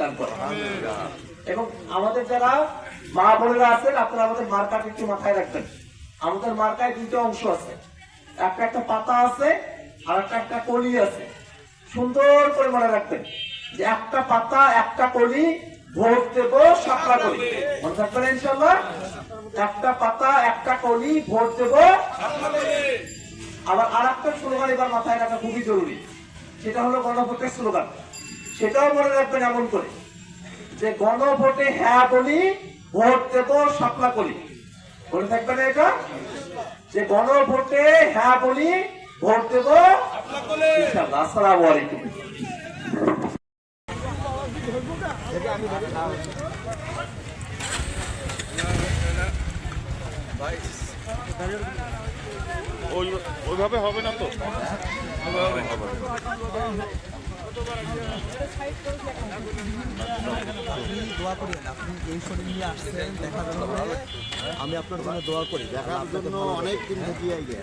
দান করেন এবং আমাদের যারা মা বোনেরা আছেন, আপনারা আমাদের মার্কাটা একটু মাথায় রাখবেন। আমাদের মার্কায় দুটো অংশ আছে। একটা একটা পাতা আছে আর একটা একটা কলি আছে। সুন্দর করে মনে রাখবেন যে একটা পাতা, একটা কলি ভোট দেব সাপলা কলি। মনে থাকবেন ইনশাল্লাহ একটা পাতা, একটা কলি ভোট দেব। আবার আর একটা স্লোগান এবার মাথায় রাখা খুবই জরুরি। সেটা হলো গণভোটের স্লোগান। সেটাও মনে রাখবেন এমন করে। যে গণভোটে হ্যাঁ বলি, ভোট দেব সাপলা করি মনে থাকবে না এটা? যে গণভোটে হ্যাঁ বলি, ভোট দেব। আসসালামু আলাইকুম। ওইভাবে হবে না তো? হবে দোয়া করি, আপনি এই শরীর নিয়ে আসছেন, দেখা গেল আমি আপনার জন্য দোয়া করি দেখার জন্য অনেক দিন থেকে